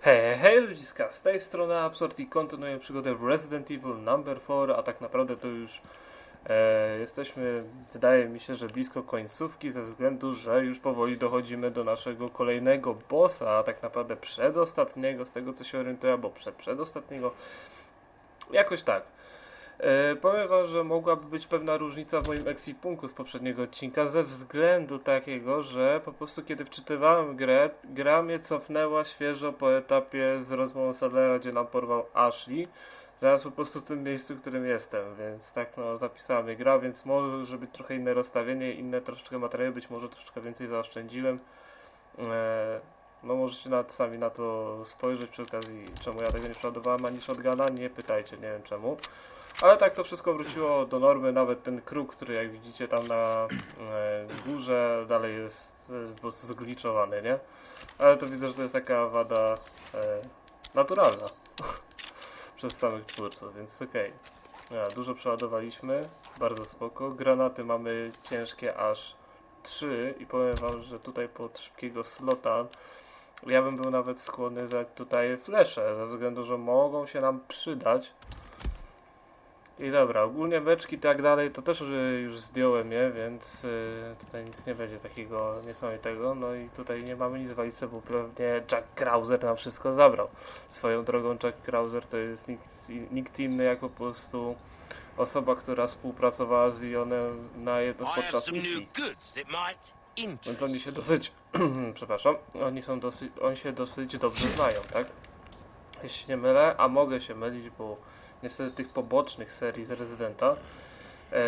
Hej, hej, ludziska, z tej strony Absurd i kontynuuję przygodę w Resident Evil Number 4, a tak naprawdę to już e, jesteśmy, wydaje mi się, że blisko końcówki ze względu, że już powoli dochodzimy do naszego kolejnego bossa, a tak naprawdę przedostatniego, z tego co się orientuję, albo przed przedostatniego, jakoś tak. E, powiem wam, że mogłaby być pewna różnica w moim ekwipunku z poprzedniego odcinka ze względu takiego, że po prostu kiedy wczytywałem grę, gra mnie cofnęła świeżo po etapie z rozmową Sadlera, gdzie nam porwał Ashley. Zaraz po prostu w tym miejscu, w którym jestem, więc tak no zapisała mnie gra, więc może być trochę inne rozstawienie, inne troszeczkę materiały, być może troszeczkę więcej zaoszczędziłem. E, no możecie nawet sami na to spojrzeć przy okazji, czemu ja tego nie przeładowałem ani shotguna, nie pytajcie, nie wiem czemu. Ale tak to wszystko wróciło do normy, nawet ten kruk, który jak widzicie tam na e, górze dalej jest e, po prostu zgliczowany, nie? Ale to widzę, że to jest taka wada e, naturalna przez samych twórców, więc okej. Ja, Dużo przeładowaliśmy, bardzo spoko. Granaty mamy ciężkie aż 3 i powiem wam, że tutaj pod szybkiego slota ja bym był nawet skłonny za tutaj flesze, ze względu, że mogą się nam przydać. I dobra, ogólnie beczki i tak dalej, to też już zdjąłem je, więc y, tutaj nic nie będzie takiego niesamowitego. No i tutaj nie mamy nic w walizce, bo pewnie Jack Krauser nam wszystko zabrał. Swoją drogą Jack Krauser to jest nikt, nikt inny jak po prostu osoba, która współpracowała z Ionem na jedno z podczas misji. Więc oni się dosyć, przepraszam, oni są dosyć, oni się dosyć dobrze znają, tak? Jeśli nie mylę, a mogę się mylić, bo niestety tych pobocznych serii z Residenta, e,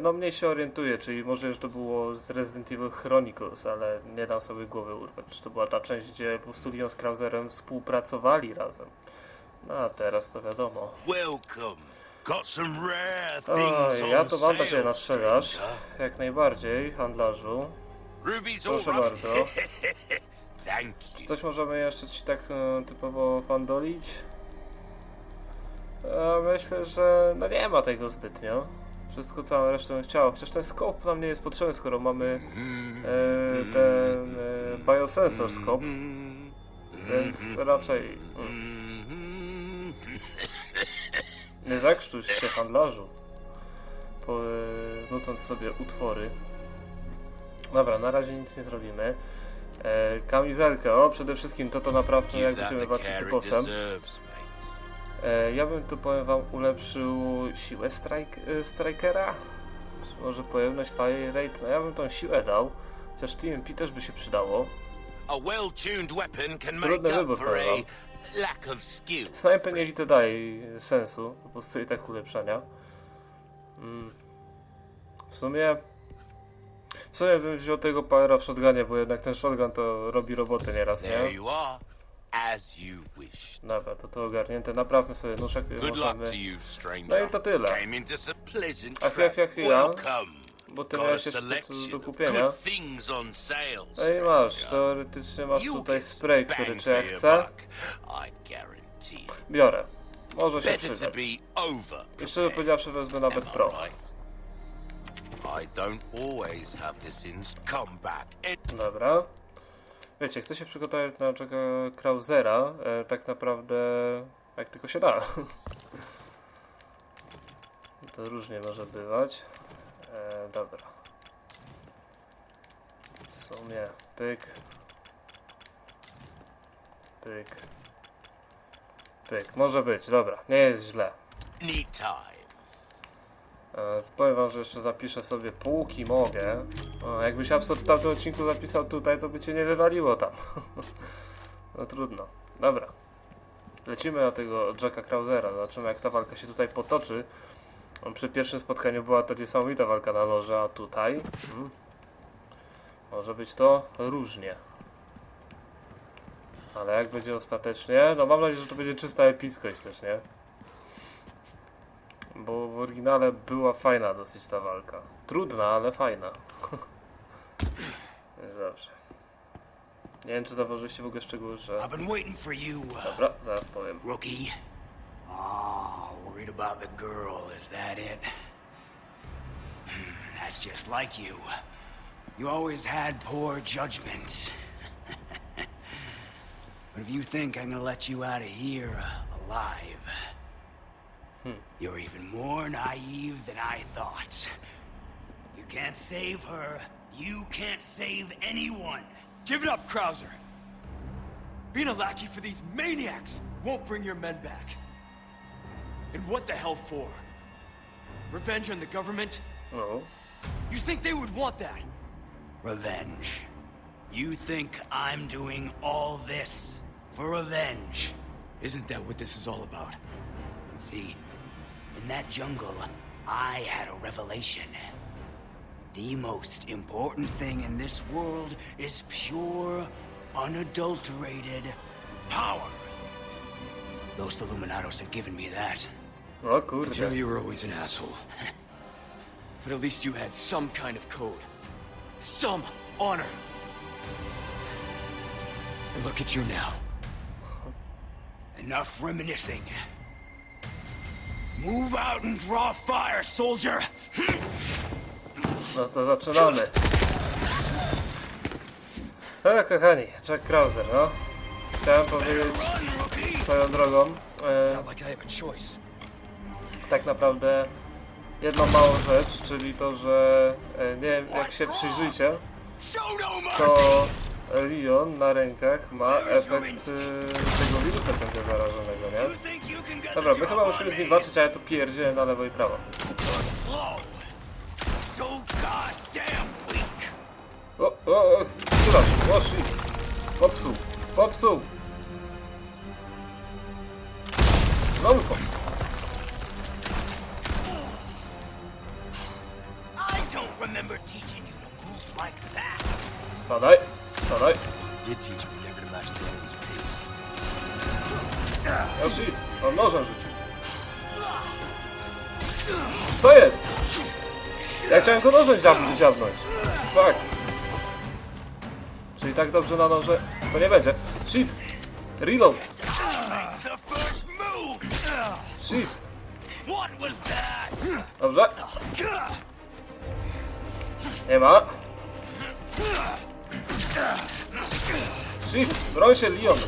no mniej się orientuję, czyli może już to było z Resident Evil Chronicles, ale nie dam sobie głowy urwać, czy to była ta część, gdzie po prostu Leon z Krauserem współpracowali razem. No a teraz to wiadomo. Welcome. Got some rare Oj, things ja to mam nadzieję sale, na sprzedaż, jak najbardziej, handlarzu. Ruby's all Proszę right. bardzo. Thank Czy you. coś możemy jeszcze ci tak e, typowo fandolić? E, myślę, że no nie ma tego zbytnio. Wszystko całą resztą bym chciał. Chociaż ten scope nam nie jest potrzebny, skoro mamy e, ten e, biosensor scope, więc raczej mm, nie zakrztuś się handlarzu, po, e, nucąc sobie utwory. Dobra, na razie nic nie zrobimy. E, kamizelkę, o przede wszystkim to to naprawmy jak będziemy walczyć z bossem. E, ja bym tu powiem wam ulepszył siłę strike, e, strikera. Może pojemność fire rate, no ja bym tą siłę dał. Chociaż TMP też by się przydało. Trudny wybór, powiem skill. Snajper nie widzę dalej sensu, po prostu i tak ulepszania. Mm. W sumie... W sumie bym wziął tego powera w shotgunie, bo jednak ten shotgun to robi robotę nieraz, There nie? you are, as you wished. Dobra, to to ogarnięte. Naprawmy sobie nóżek, Good luck możemy... to you, No i to tyle. Came into some pleasant A chwila, chwila, trap. chwila. Welcome. Bo ty Got a miałeś jeszcze coś selection do of kupienia. good things on sale, No i masz, stranger. teoretycznie masz You tutaj get spray, który czy ja your chcę, buck, I guarantee. biorę. Może się Better to przydać. be over. I szczerze powiedziawszy wezmę nawet pro. Right. I don't always have this in come back. Dobra. Wiecie, chcę się przygotować na Jacka Krausera, e, tak naprawdę jak tylko się da. To różnie może bywać. E, dobra. W sumie pyk. Pyk. Pyk. Może być, dobra. Nie jest źle. need time. E, Powiem że jeszcze zapiszę sobie półki mogę. O, jakbyś Absurd w tamtym odcinku zapisał tutaj, to by cię nie wywaliło tam. no trudno. Dobra. Lecimy na tego Jacka Krausera. Zobaczymy jak ta walka się tutaj potoczy. On przy pierwszym spotkaniu była to niesamowita walka na noże, a tutaj... Hmm, może być to różnie. Ale jak będzie ostatecznie? No mam nadzieję, że to będzie czysta epickość też, nie? Bo w oryginale była fajna dosyć ta walka. Trudna, ale fajna. Dobrze. Nie wiem, czy zauważyliście w ogóle szczegóły, że... Uh, Dobra, zaraz powiem. rookie. Oh, worried about the girl, is that it? Hmm, That's just like you. You always had poor judgment. but if you think I'm gonna let you out of here uh, alive, you're even more naive than I thought. You can't save her. You can't save anyone. Give it up, Krauser. Being a lackey for these maniacs won't bring your men back. And what the hell for? Revenge on the government? Oh. You think they would want that? Revenge. You think I'm doing all this for revenge? Isn't that what this is all about? See, in that jungle, I had a revelation. The most important thing in this world is pure, unadulterated power. Those Illuminados have given me that. Oh, o You know you were always an asshole. but at least you had some kind of code. Some honor. And look at you now. Enough reminiscing. Move out and draw fire, soldier! No to zaczynamy. E, kochani, Jack Krauser, no. Chciałem powiedzieć swoją drogą, e, tak naprawdę jedną małą rzecz, czyli to, że e, nie wiem jak się przyjrzycie, no to Leon na rękach ma efekt e, tego wirusa ciągle zarażonego, nie? Dobra, my chyba musimy z nim walczyć, a ja tu pierdzielę na lewo i prawo. O, o, o, która? O, shit. Popsuł, popsuł. Znowu popsuł. Spadaj, spadaj. Did teach me never to match the enemy's pace. O shit, on nożem rzucił. Co jest? Ja chciałem go nożem ziab- ziabnąć. Tak. Czyli tak dobrze na noże to nie będzie. Shit. Reload. Shit. Dobrze. Nie ma. Shit. Broń się, Leon.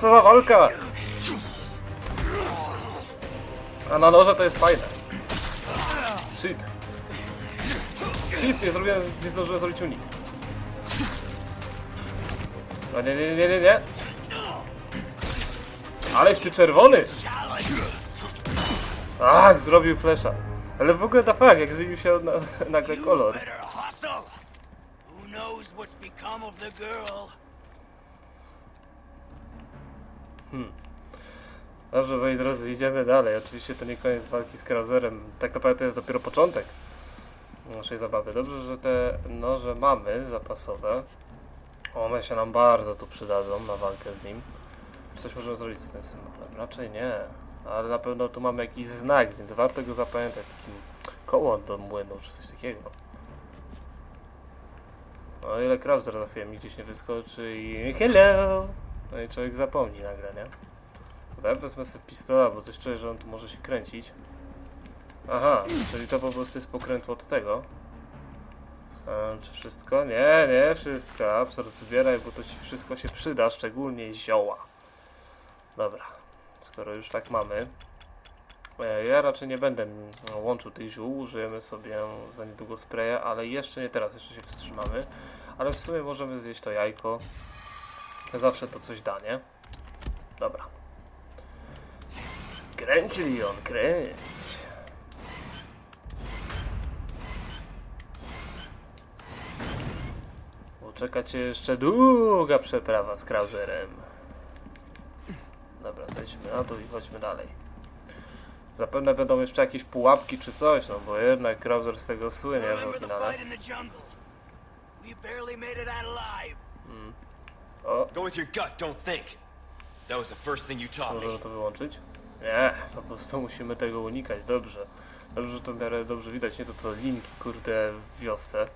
Co za walka! A na noże to jest fajne. Shit. Shit, nie zrobiłem, nie zdążyłem zrobić unik. No nie, nie, nie, nie, nie. Aleś ty czerwony! Tak, zrobił flesza. Ale w ogóle da fakt, jak zmienił się na, nagle kolor. Girl? Dobrze, moi drodzy, idziemy dalej. Oczywiście to nie koniec walki z Krauzerem. Tak naprawdę to jest dopiero początek naszej zabawy. Dobrze, że te noże mamy zapasowe. One się nam bardzo tu przydadzą na walkę z nim. Czy coś możemy zrobić z tym symbolem? Raczej nie. Ale na pewno tu mamy jakiś znak, więc warto go zapamiętać. Takim koło do młynu, czy coś takiego. O ile Krauser za chwilę mi gdzieś nie wyskoczy i hello! No i człowiek zapomni nagle, nie? Dobra, wezmę sobie pistola, bo coś czuję, że on tu może się kręcić. Aha, czyli to po prostu jest pokrętło od tego. E, czy wszystko? Nie, nie wszystko. Absurd zbieraj, bo to ci wszystko się przyda, szczególnie zioła. Dobra, skoro już tak mamy. E, ja raczej nie będę łączył tych ziół, użyjemy sobie za niedługo spraya, ale jeszcze nie teraz, jeszcze się wstrzymamy. Ale w sumie możemy zjeść to jajko. Zawsze to coś da, nie? Dobra. Kręć, Leon, kręć. Czeka cię jeszcze długa przeprawa z Krauzerem. Dobra, zejdźmy na dół i chodźmy dalej. Zapewne będą jeszcze jakieś pułapki czy coś, no bo jednak Krauser z tego słynie w oryginale. O, Go with your gut, don't think. That was the first thing you taught me. możemy to wyłączyć? Nie, po prostu musimy tego unikać, dobrze. Dobrze, że to w miarę dobrze widać, nie to co linki, kurde, w wiosce.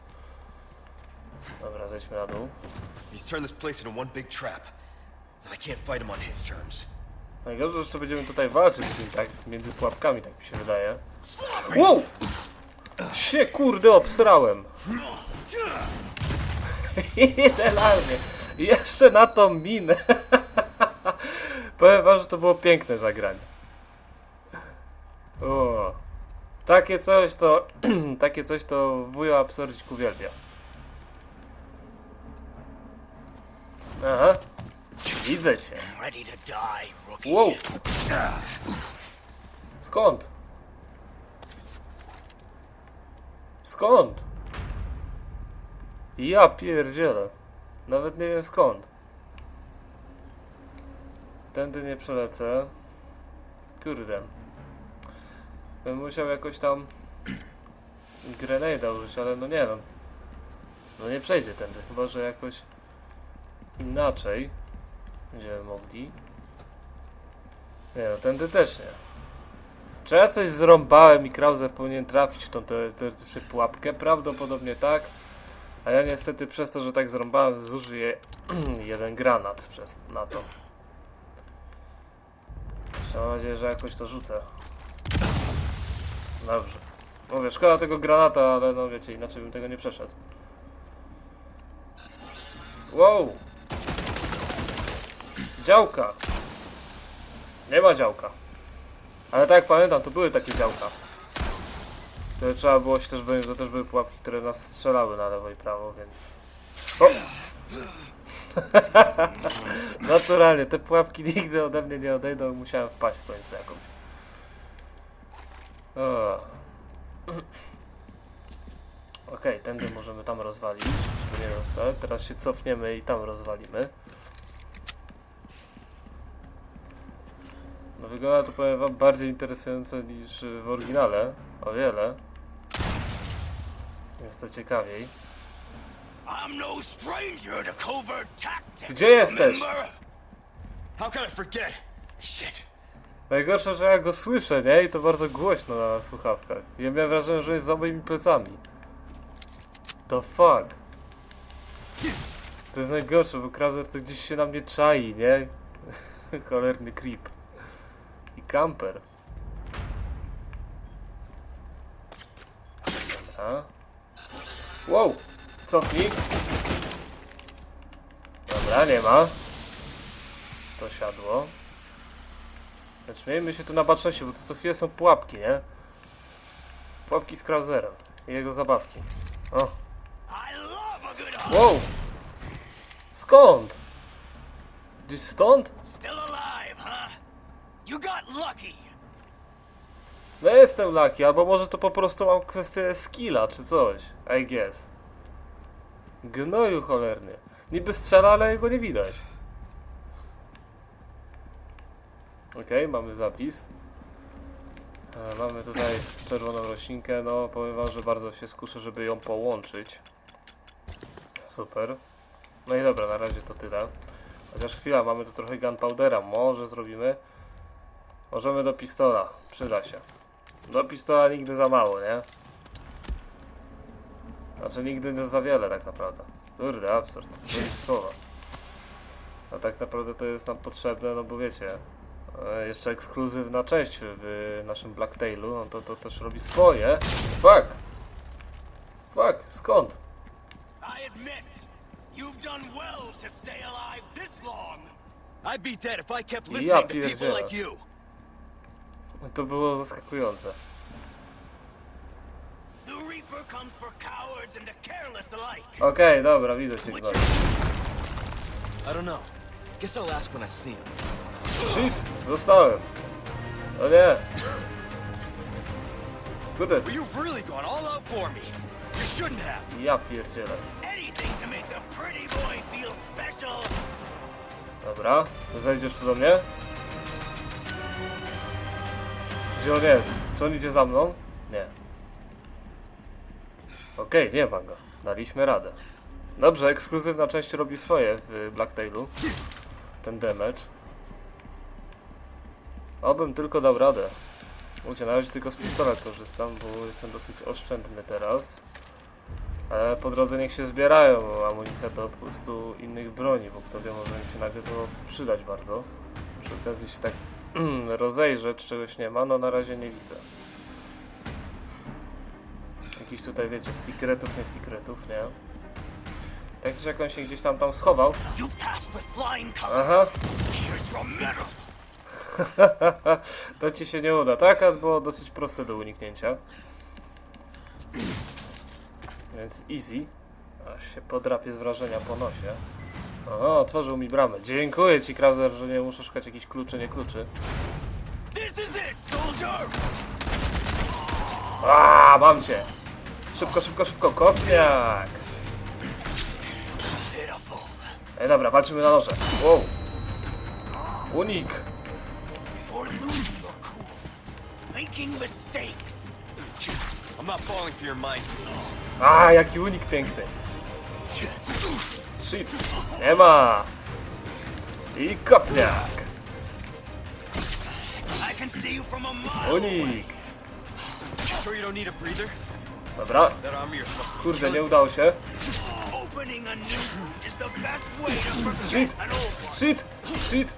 Dobra, zejdźmy na dół. He's turned this place into one big trap. I can't fight him on his terms. Najgorzej, że jeszcze będziemy tutaj walczyć z tym, tak, między pułapkami, tak mi się wydaje. Wow! się kurde obsrałem. Idealnie. Jeszcze na tą minę. Powiem wam, że to było piękne zagranie. O. Takie coś to... takie coś to wujo absurdzik uwielbia. Aha. Widzę cię. Wow. Skąd? Skąd? Ja pierdzielę. Nawet nie wiem skąd. Tędy nie przelecę. Kurde. Bym musiał jakoś tam grenada użyć, ale no nie no. No nie przejdzie tędy, chyba że jakoś inaczej będziemy mogli. Nie no, tędy też nie. Czy ja coś zrąbałem i Krauser powinien trafić w tą te- teoretycznie pułapkę? Prawdopodobnie tak. A ja niestety przez to, że tak zrąbałem, zużyję jeden granat przez, na to. Mam nadzieję, że jakoś to rzucę. Dobrze. Mówię, szkoda tego granata, ale no wiecie, inaczej bym tego nie przeszedł. Wow! Działka! Nie ma działka. Ale tak pamiętam, to były takie działka. Które trzeba było się też, bo to też były pułapki, które nas strzelały na lewo i prawo, więc... O! Naturalnie, te pułapki nigdy ode mnie nie odejdą, musiałem wpaść w końcu jakąś. Okej, tędy możemy tam rozwalić, żeby nie dostać. Teraz się cofniemy i tam rozwalimy. No wygląda to powiem wam bardziej interesująco niż w oryginale. O wiele. Jest to ciekawiej. No. Gdzie jesteś? remember? How can I forget? Shit. Najgorsze, że ja go słyszę, nie? I to bardzo głośno na słuchawkach. Ja miałem wrażenie, że jest za moimi plecami. The fuck? To jest najgorsze, bo Krauser to gdzieś się na mnie czai, nie? Cholerny creep. I camper. Dobra. Wow! Cofnij. Dobra, nie ma. To siadło. Znaczy miejmy się tu na baczności, bo tu co chwilę są pułapki, nie? Pułapki z Krauserem i jego zabawki. O, wow! Skąd? Gdzieś stąd? You got lucky. No jestem lucky, albo może to po prostu mam kwestię skilla czy coś. I guess. Gnoju cholerny. Niby strzela, ale jego nie widać. Okej, mamy zapis. E, mamy tutaj czerwoną roślinkę. No, powiem wam, że bardzo się skuszę, żeby ją połączyć. Super. No i dobra, na razie to tyle. Chociaż chwila, mamy tu trochę gunpowdera. Może zrobimy. Możemy do pistola. Przyda się. Do pistola nigdy za mało, nie? Znaczy nigdy nie za wiele tak naprawdę. Kurde, absurd. To jest słowa. A tak naprawdę to jest nam potrzebne, no bo wiecie, e, jeszcze ekskluzywna część w naszym Blacktailu, no to, to też robi swoje. Fuck! Fuck, skąd? I admit, you've done well to stay alive this long. I'd be dead if I kept Ja listening to people like you. To było zaskakujące. Okej, dobra, widzę cię Which gnoju. I don't know. Guess I'll ask when I see him. Shit! Dostałem! O nie! Kurde, But you've really gone all out for me. You shouldn't have. ja pierdzielę. anything to make the pretty boy feel special. Dobra, zejdziesz tu do mnie? Gdzie on jest? Czy on idzie za mną? Nie. Okej, nie ma go. Daliśmy radę. Dobrze, ekskluzywna część robi swoje w Blacktailu. Ten damage. Obym tylko dał radę. Wiecie, na razie tylko z pistolet korzystam, bo jestem dosyć oszczędny teraz. Ale po drodze niech się zbierają amunicja do po prostu innych broni, bo kto wie, może mi się nagle to przydać bardzo. Przy okazji się tak rozejrzeć, czegoś nie ma, no na razie nie widzę. Jakiś jakichś tutaj, wiecie, secretów, nie secretów, nie? Tak czy jak on się gdzieś tam tam schował. Aha, to ci się nie uda, tak? Było dosyć proste do uniknięcia. Więc easy. Aż się podrapie z wrażenia po nosie. O, otworzył mi bramę. Dziękuję ci, Krauser, że nie muszę szukać jakichś kluczy, nie kluczy. A, mam cię! Szybko, szybko, szybko, kopniak! Ej, dobra, walczymy na noże. Wow. Unik! A, jaki unik piękny. Shit. Nie ma. I kopniak. Unik. Dobra. Kurde, nie udało się. Shit. Shit. Shit.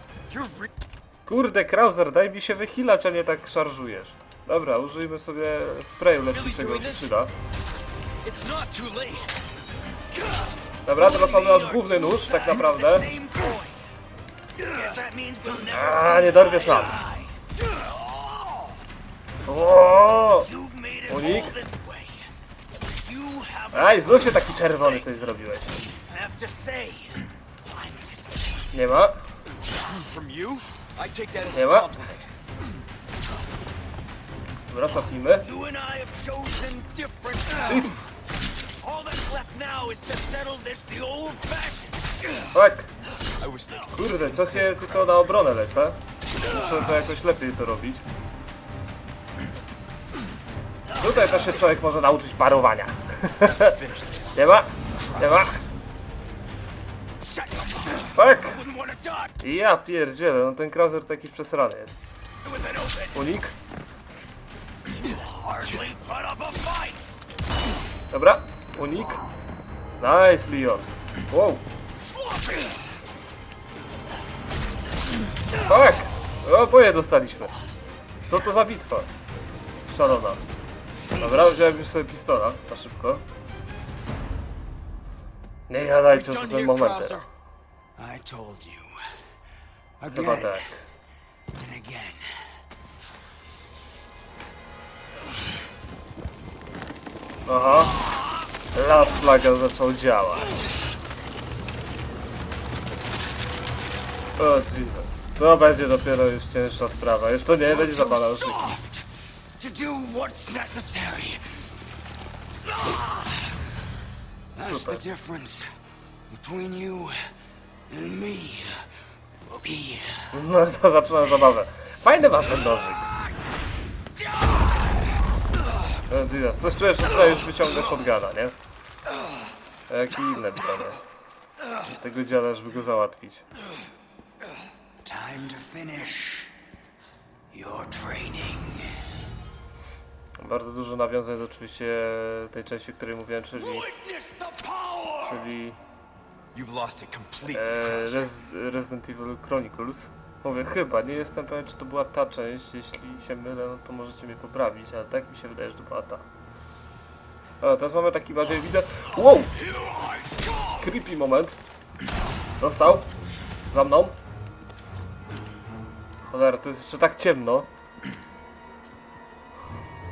Kurde, Krauser, daj mi się wychilać, a nie tak szarżujesz. Dobra, użyjmy sobie sprayu leczniczego, się przyda. It's not too late. Dobra, teraz mamy nasz główny nóż, tak naprawdę. A, nie dorwiesz nas. O! Unik. Aj, znów się taki czerwony coś zrobiłeś. Nie ma. Nie ma. Dobra, cofnijmy. Tak. Kurde, co się tylko na obronę lecę. Muszę to jakoś lepiej to robić. Tutaj też się człowiek może nauczyć parowania. Nie ma? Nie ma? Tak! Ja pierdzielę, no ten Krauser to jakiś przesrany jest. Unik. Dobra, unik. Nice, Leon. Wow. Tak! Oboje dostaliśmy. Co to za bitwa? Szalona. Dobra, wziąłem już sobie pistola, na szybko. Nie gadajcie. I told you. Chyba tak. Aha. Las plaga zaczął działać. O Jesus. To będzie dopiero już cięższa sprawa. Już to nie będzie the Super. No to zaczyna zabawę. Fajny masz ten nożyk. Coś czujesz, że tutaj już wyciągnę shotguna, nie? A jak i inne bronie. Tego dziada, żeby go załatwić. Time to finish your training. Bardzo dużo nawiązań do oczywiście tej części, o której mówiłem, czyli, czyli e. Res Resident Evil Chronicles. Mówię chyba, nie jestem pewien, czy to była ta część. Jeśli się mylę, no to możecie mnie poprawić, ale tak mi się wydaje, że to była ta. O, teraz mamy taki bardziej widzę. Wow! Creepy moment. Dostał. Za mną. Cholera, to jest jeszcze tak ciemno.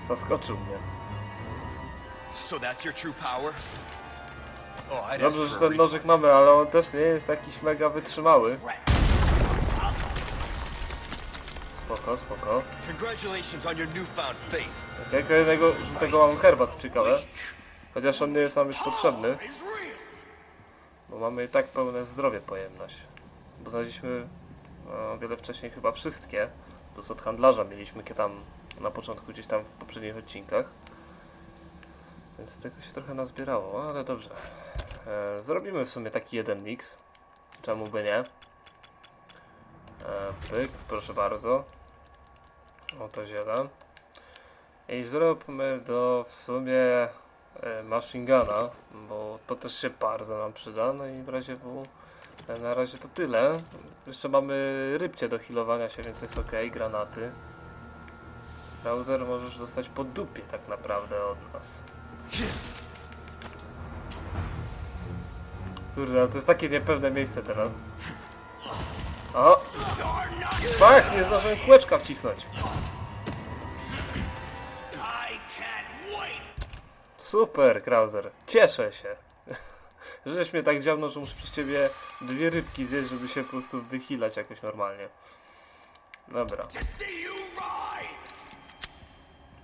Zaskoczył mnie. Oh, Dobrze, że a ten nożyk mamy, ale on też nie jest jakiś mega wytrzymały. Spoko, spoko. Congratulations on your newfound faith. Okej, kolejnego żółtego mam herba, co ciekawe. Chociaż on nie jest nam już potrzebny, bo mamy i tak pełne zdrowie pojemność. Bo znaleźliśmy e, o wiele wcześniej chyba wszystkie. Plus od handlarza mieliśmy je tam na początku gdzieś tam w poprzednich odcinkach. Więc tego się trochę nazbierało, ale dobrze. E, zrobimy w sumie taki jeden mix. Czemu by nie? E, pyk, proszę bardzo. Oto ziele. I zróbmy do w sumie e, machine guna, bo to też się bardzo nam przyda. No i w razie W e, na razie to tyle. Jeszcze mamy rybcie do healowania się, więc jest ok, granaty. Krauser możesz dostać po dupie tak naprawdę od nas. Kurde, ale to jest takie niepewne miejsce teraz. O! Fak, nie zdążyłem kółeczka wcisnąć. Super, Krauser. Cieszę się. Żeś mnie tak dziabnął, że muszę przez ciebie dwie rybki zjeść, żeby się po prostu wychilać jakoś normalnie. Dobra,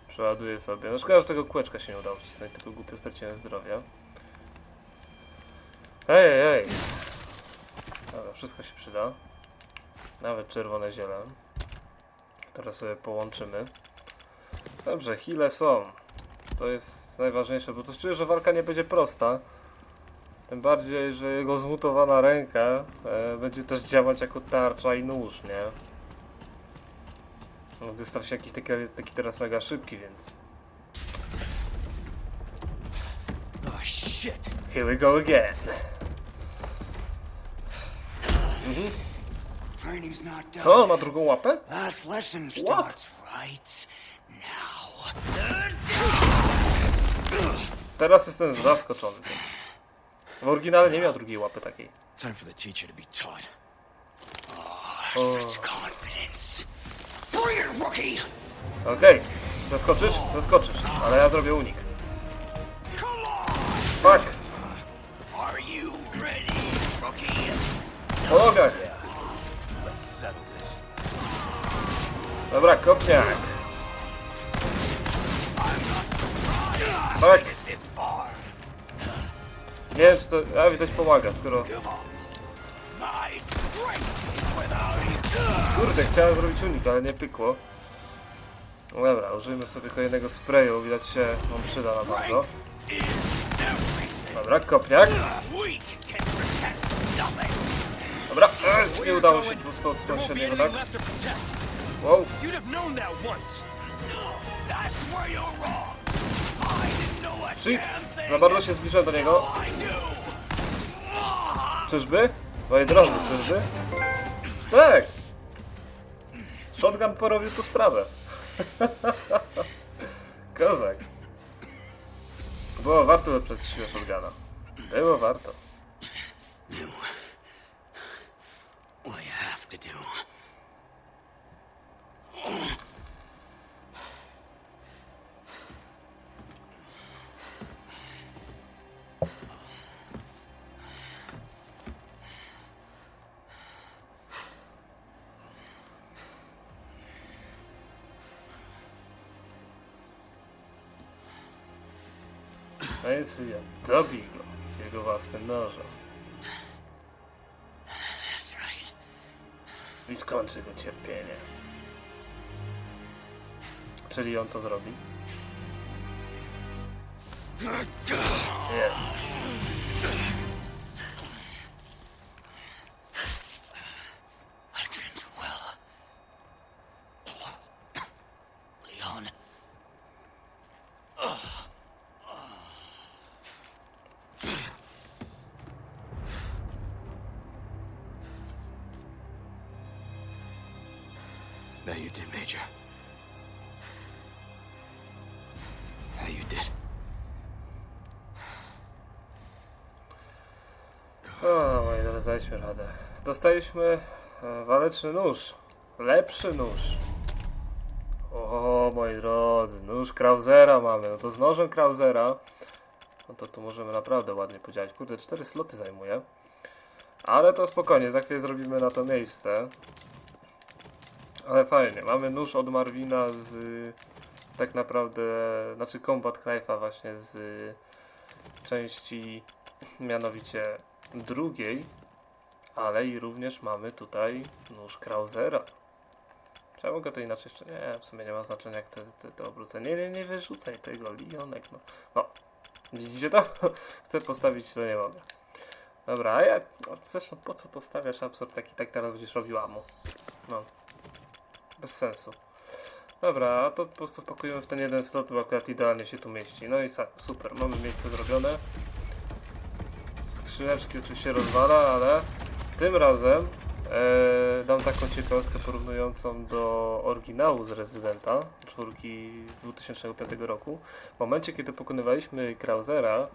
przeładuję sobie. No szkoda, że tego kółeczka się nie udało wcisnąć, tylko głupio straciłem zdrowia. Ej, ej, ej. Dobra, wszystko się przyda. Nawet czerwone ziele. Teraz sobie połączymy. Dobrze, hile są. To jest najważniejsze, bo to czuję, że walka nie będzie prosta. Tym bardziej, że jego zmutowana ręka e, będzie też działać jako tarcza i nóż, nie? No, Wystaw się jakiś taki, taki teraz mega szybki, więc... Oh, shit. Here we go again. Done. Co, ma drugą łapę? What? Teraz jestem zaskoczony. tym. W oryginale nie miał drugiej łapy takiej. Time for the teacher to be taught. Such confidence. Bring it, rookie! Okej, zaskoczysz? Zaskoczysz, ale ja zrobię unik. Fuck! Are you ready, rookie? Po nogach! Dobra, kopniak. Far. Nie wiem, czy to... A, widać pomaga, skoro... Kurde, chciałem zrobić unik, ale nie pykło. No Dobra, użyjmy sobie kolejnego sprayu, widać się on przyda na bardzo. Dobra, kopniak. Dobra, e, nie udało się po prostu odstąpić od niego, tak? Wow, shit! Za bardzo się zbliżyłem do niego. I. Czyżby? Moi drodzy, czyżby? Tak! Shotgun porobił tu sprawę. Kozak. Było warto wyprzeć siłę shotguna. Było warto. Do what you have to do. Ja dobij go jego własnym nożem. I skończy go cierpienie. Czyli on to zrobi? Jest. Daliśmy radę. Dostaliśmy e, waleczny nóż. Lepszy nóż. O, moi drodzy, nóż Krausera mamy. No to z nożem Krausera. No to tu możemy naprawdę ładnie podziałać. Kurde, cztery sloty zajmuje. Ale to spokojnie, za chwilę zrobimy na to miejsce. Ale fajnie, mamy nóż od Marvina z tak naprawdę, znaczy Combat Knife'a właśnie z części mianowicie drugiej, ale i również mamy tutaj nóż Krausera. Czy ja mogę to inaczej jeszcze? Nie, w sumie nie ma znaczenia jak to, to, to obrócę. Nie, nie, nie wyrzucaj tego, Lionek, no. No, widzicie to? Chcę postawić, to nie mogę. Dobra, a ja, zresztą po co to stawiasz absurd taki, tak teraz będziesz robił amu. No, bez sensu. Dobra, a to po prostu wpakujemy w ten jeden slot, bo akurat idealnie się tu mieści. No i super, mamy miejsce zrobione. Skrzyneczki oczywiście rozwala, ale tym razem e, dam taką ciekawostkę porównującą do oryginału z Residenta, czwórki z 2005 roku. W momencie, kiedy pokonywaliśmy Krausera,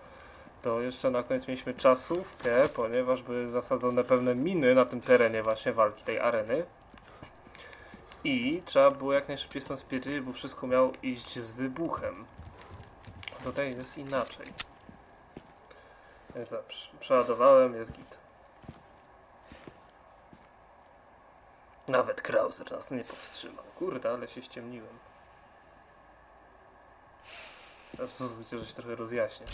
to jeszcze na koniec mieliśmy czasówkę, ponieważ były zasadzone pewne miny na tym terenie właśnie walki, tej areny. I trzeba było jak najszybciej stąd spierdzieć, bo wszystko miało iść z wybuchem. Tutaj jest inaczej. Więc dobrze, przeładowałem, jest git. Nawet Krauser nas nie powstrzymał. Kurde, ale się ściemniłem. Teraz pozwólcie, że się trochę rozjaśnię.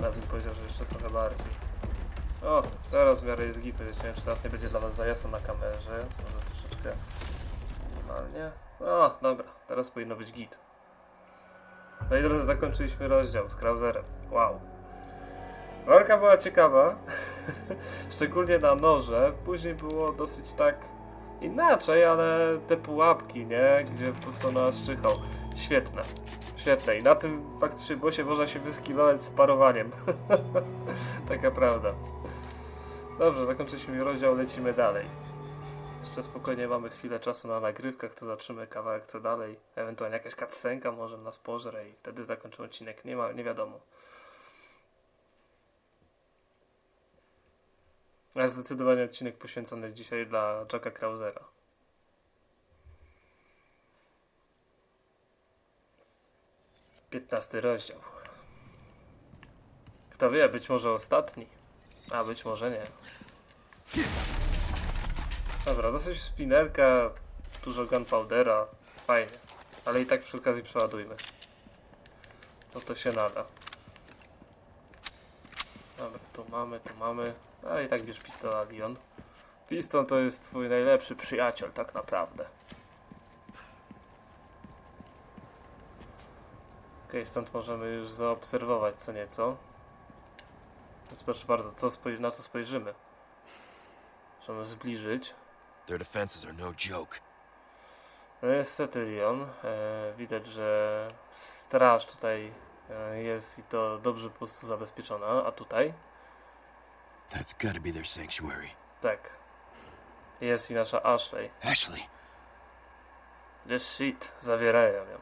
Nawet bym powiedział, że jeszcze trochę bardziej. O, teraz w miarę jest git, nie wiem czy teraz nie będzie dla was za jasno na kamerze. Może troszeczkę minimalnie. O, dobra, teraz powinno być git. No i drodzy, zakończyliśmy rozdział z Krauserem. Wow. Walka była ciekawa, szczególnie na noże. Później było dosyć tak inaczej, ale te pułapki, nie? Gdzie po prostu nas czyhał. Świetne. Świetne. I na tym faktycznie bossie można się wyskilować z parowaniem. Taka prawda. Dobrze, zakończyliśmy rozdział, lecimy dalej. Jeszcze spokojnie mamy chwilę czasu na nagrywkach, to zobaczymy kawałek co dalej. Ewentualnie jakaś cutscenka może nas pożre i wtedy zakończymy odcinek. Nie ma, nie wiadomo. Ale zdecydowanie odcinek poświęcony dzisiaj dla Jacka Krausera. Piętnasty rozdział. Kto wie, być może ostatni, a być może nie. Dobra, dosyć spinerka, dużo gunpowdera, fajnie. Ale i tak przy okazji przeładujmy. To to się nada. Dobra, tu mamy, tu mamy. A i tak bierz pistola, Leon. Piston to jest twój najlepszy przyjaciel, tak naprawdę. Okej, stąd możemy już zaobserwować co nieco. Więc proszę bardzo, co na co spojrzymy? Możemy zbliżyć. Their defenses are no joke. No niestety, Leon. E, widać, że straż tutaj e, jest i to dobrze po prostu zabezpieczona. A tutaj? That's gotta be their sanctuary. Tak. Jest i nasza Ashley. Ashley, Just shit, zawierają ją.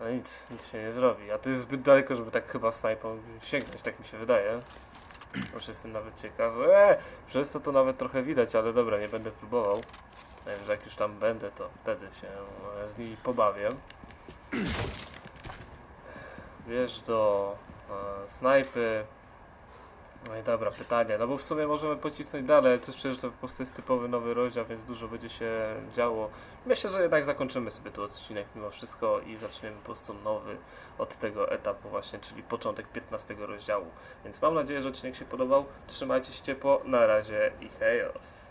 No nic, nic się nie zrobi. A to jest zbyt daleko, żeby tak chyba snajpą sięgnąć, tak mi się wydaje. Już jestem nawet ciekawy. Eee, przez co to nawet trochę widać, ale dobra, nie będę próbował. Wiem, że jak już tam będę, to wtedy się e, z nimi pobawię. Wiesz do e, snajpy. No i dobra, pytanie. No bo w sumie możemy pocisnąć dalej, ale coś że to po prostu jest typowy nowy rozdział, więc dużo będzie się działo. Myślę, że jednak zakończymy sobie tu odcinek mimo wszystko i zaczniemy po prostu nowy od tego etapu właśnie, czyli początek 15 rozdziału. Więc mam nadzieję, że odcinek się podobał. Trzymajcie się ciepło, na razie i hejos.